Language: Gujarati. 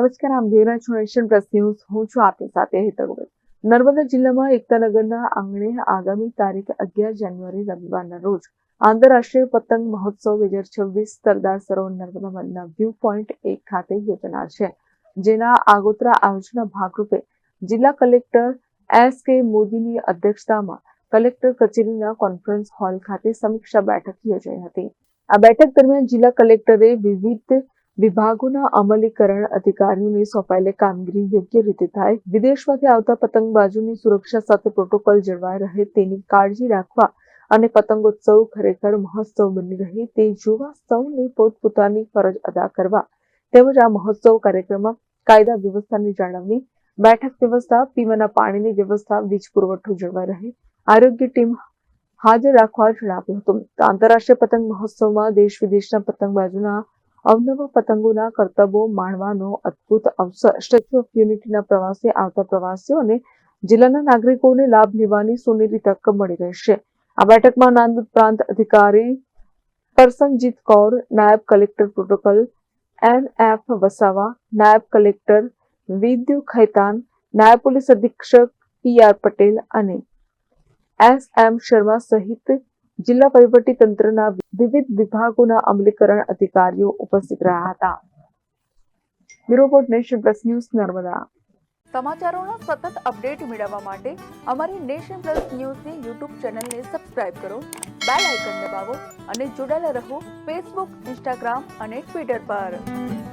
નમસ્કાર, આમ જોઈ રહ્યા છો ન્યૂઝ. હું છું આપની સાથે હેતલ નર્મદા જિલ્લામાં એકતાનગરના આંગણે આગામી તારીખ અગિયાર જાન્યુઆરી રવિવારના રોજ આંતરરાષ્ટ્રીય પતંગ મહોત્સવ બે હજાર છવ્વીસ સરદાર સરોવર નર્મદા બંધના વ્યૂ પોઈન્ટ એક ખાતે યોજાનાર છે, જેના આગોતરા આયોજનના ભાગરૂપે જિલ્લા કલેક્ટર એસ કે મોદીની અધ્યક્ષતામાં કલેક્ટર કચેરીના કોન્ફરન્સ હોલ ખાતે સમીક્ષા બેઠક યોજાઈ હતી. આ બેઠક દરમિયાન જિલ્લા કલેક્ટરે વિવિધ વિભાગોના અમલીકરણ અધિકારીઓને સોંપાયેલી કામગીરી યોગ્ય રીતે થાય, વિદેશમાંથી આવતા પતંગબાજોની સુરક્ષા સાથે પ્રોટોકોલ જળવાઈ રહે તેની કાળજી રાખવા અને પતંગોત્સવ ખરેખર મહોત્સવ બની રહે તે જોવા સૌને પોતપોતાની ફરજ અદા કરવા તેમજ આ મહોત્સવ કાર્યક્રમમાં કાયદા વ્યવસ્થાની જાળવણી, બેઠક વ્યવસ્થા, પીવાના પાણીની વ્યવસ્થા, વીજ પુરવઠો જળવાઈ રહે, આરોગ્ય ટીમ હાજર રાખવા જણાવ્યું હતું. આંતરરાષ્ટ્રીય પતંગ મહોત્સવમાં દેશ વિદેશના પતંગબાજોના અવનવા પતંગોના કરતબો માણવાનો અદ્ભુત અવસર. સ્ટેચ્યુ ઓફ યુનિટીના પ્રવાસે આવતા પ્રવાસીઓને જિલ્લાના નાગરિકોને લાભ લેવાની સોનેરી તક મળી રહેશે. આ બેઠકમાં નાંદોદ પ્રાંત અધિકારી પરસનજીત કૌર, નાયબ collector protocol N F Vasava, નાયબ કલેક્ટર વિદ્યુ ખૈતાન, નાયબ પોલીસ અધિક્ષક પી આર પટેલ અને એસ એમ શર્મા સહિત જિલ્લા વહીવટી વિવિધ વિભાગોના અમલીકરણ અધિકારીઓ ઉપસ્થિત રહ્યા હતા. Bureau nation plus news Narmada. સમાચારોના સતત અપડેટ મેળવવા માટે અમારી નેશન પ્લસ ન્યૂઝની યુટ્યુબ ચેનલને સબસ્ક્રાઇબ કરો, બેલ આઇકન દબાવો અને જોડાયેલા રહો ફેસબુક, ઇન્સ્ટાગ્રામ અને ટ્વિટર પર.